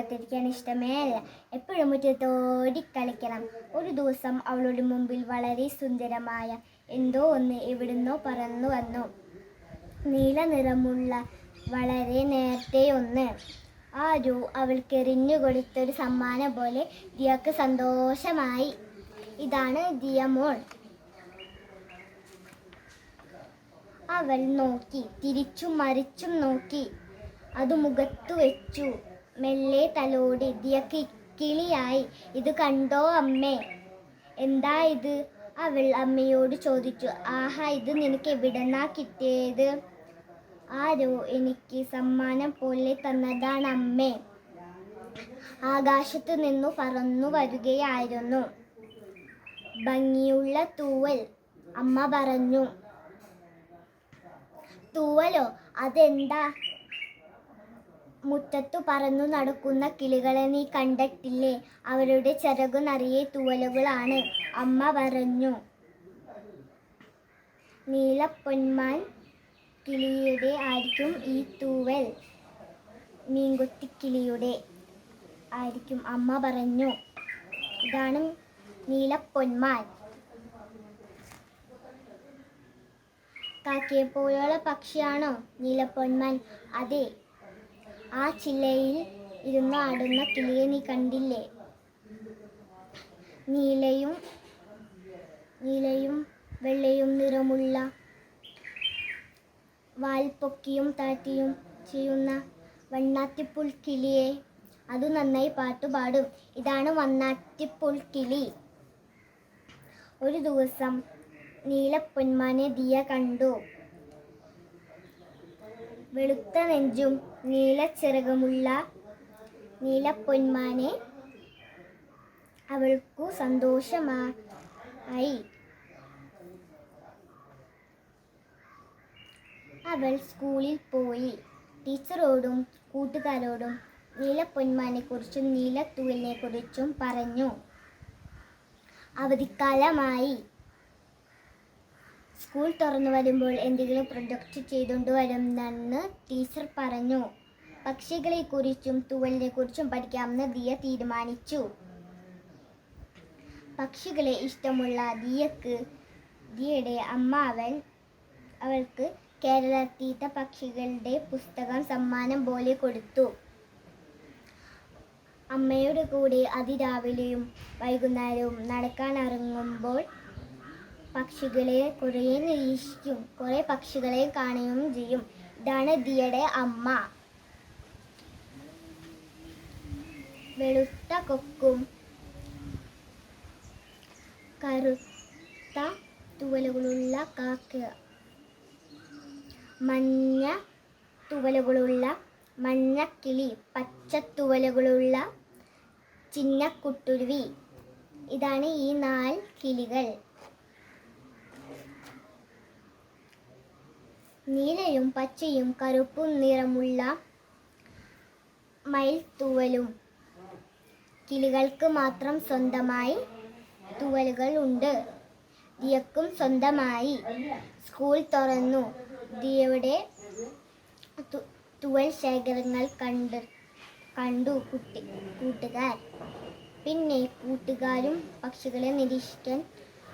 ഇഷ്ടമേ അല്ല എപ്പോഴും മുറ്റത്തോടി കളിക്കണം. ഒരു ദിവസം അവളുടെ മുമ്പിൽ വളരെ സുന്ദരമായ എന്തോ ഒന്ന് എവിടുന്നോ പറന്നു വന്നു. നീല നിറമുള്ള വളരെ നേരത്തെ ഒന്ന്. ആരോ അവൾക്ക് എറിഞ്ഞു കൊടുത്തൊരു സമ്മാനം പോലെ ദിയക്ക് സന്തോഷമായി. ഇതാണ് ദിയമോൾ അവൾ നോക്കി തിരിച്ചും മറിച്ചും നോക്കി. അത് മുഖത്തു വെച്ചു. മെല്ലെ തലോടി ദിയക്ക് കിളിയായി. ഇത് കണ്ടോ അമ്മേ? എന്താ ഇത്? അവൾ അമ്മയോട് ചോദിച്ചു. ആഹാ ഇത് നിനക്ക് എവിടെന്നാ കിട്ടിയത്? ആരോ എനിക്ക് സമ്മാനം പോലെ തന്നതാണ് അമ്മേ. ആകാശത്തു നിന്നു പറന്നു വരികയായിരുന്നു. ഭംഗിയുള്ള തൂവൽ. അമ്മ പറഞ്ഞു. തൂവലോ? അതെന്താ? മുറ്റത്തു പറന്നു നടക്കുന്ന കിളികളെ നീ കണ്ടിട്ടില്ലേ? അവരുടെ ചിറകു നിറയെ തൂവലുകളാണ്. അമ്മ പറഞ്ഞു നീലപ്പൊന്മാൻ കിളിയുടെ ആയിരിക്കും ഈ തൂവൽ. മീൻകുത്തിക്കിളിയുടെ ആയിരിക്കും അമ്മ പറഞ്ഞു. ഇതാണ് നീലപ്പൊന്മാൻ. കാക്കയെ പോലെയുള്ള പക്ഷിയാണോ? നീലപ്പൊന്മാൻ. അതെ ആ ചില്ലയിൽ ഇരുന്ന് ആടുന്ന കിളിയെ നീ കണ്ടില്ലേ? നീലയും നീലയും വെള്ളയും നിറമുള്ള വാൽപ്പൊക്കിയും താഴ്ത്തിയും ചെയ്യുന്ന വണ്ണാത്തിപ്പുൽ കിളിയെ അത് നന്നായി പാട്ടുപാടും. ഇതാണ് വണ്ണാത്തിപ്പുൽ കിളി. ഒരു ദിവസം നീലപ്പൊന്മാനെ ദിയ കണ്ടു. വെളുത്ത നെഞ്ചും നീല ചിറകുമുള്ള നീലപ്പൊന്മാനെ അവൾക്കു സന്തോഷമായി അവൾ സ്കൂളിൽ പോയി. ടീച്ചറോടും കൂട്ടുകാരോടും നീലപ്പൊന്മാനെ കുറിച്ചും നീലത്തൂവലിനെ കുറിച്ചും പറഞ്ഞു. അവധിക്കാലമായി. സ്കൂൾ തുറന്നു വരുമ്പോൾ എന്തെങ്കിലും പ്രൊജക്റ്റ് ചെയ്തുകൊണ്ട് വരുമെന്ന് ടീച്ചർ പറഞ്ഞു. പക്ഷികളെ കുറിച്ചും തൂവലിനെ കുറിച്ചും പഠിക്കാമെന്ന് ദിയ തീരുമാനിച്ചു. പക്ഷികളെ ഇഷ്ടമുള്ള ദിയക്ക് ദിയയുടെ അമ്മാവൻ അവൾക്ക് കേരളത്തീത്ത പക്ഷികളുടെ പുസ്തകം സമ്മാനം പോലെ കൊടുത്തു. അമ്മയുടെ കൂടെ അതിരാവിലെയും വൈകുന്നേരവും നടക്കാൻ ഇറങ്ങുമ്പോൾ പക്ഷികളെ കുറേ നിരീക്ഷിക്കും. കുറേ പക്ഷികളെ കാണുകയും ചെയ്യും. ഇതാണ് ദിയുടെ അമ്മ. വെളുത്ത കൊക്കും കറുത്ത തുവലുകളുള്ള കാക്ക മഞ്ഞ തുവലുകളുള്ള മഞ്ഞക്കിളി പച്ച തുവലുകളുള്ള ചിന്നക്കുട്ടുരുവി. ഇതാണ് ഈ നാല് കിളികൾ. നീലയും പച്ചയും കറുപ്പും നിറമുള്ള മയിൽ തൂവലും. കിളികൾക്ക് മാത്രം സ്വന്തമായി തൂവലുകൾ ഉണ്ട്. ദിയക്കും സ്വന്തമായി. സ്കൂൾ തുറന്നു. ദിയയുടെ തുവൽ ശേഖരങ്ങൾ കണ്ട് കണ്ടു കുട്ടി കൂട്ടുകാർ. പിന്നെ കൂട്ടുകാരും പക്ഷികളെ നിരീക്ഷിക്കാൻ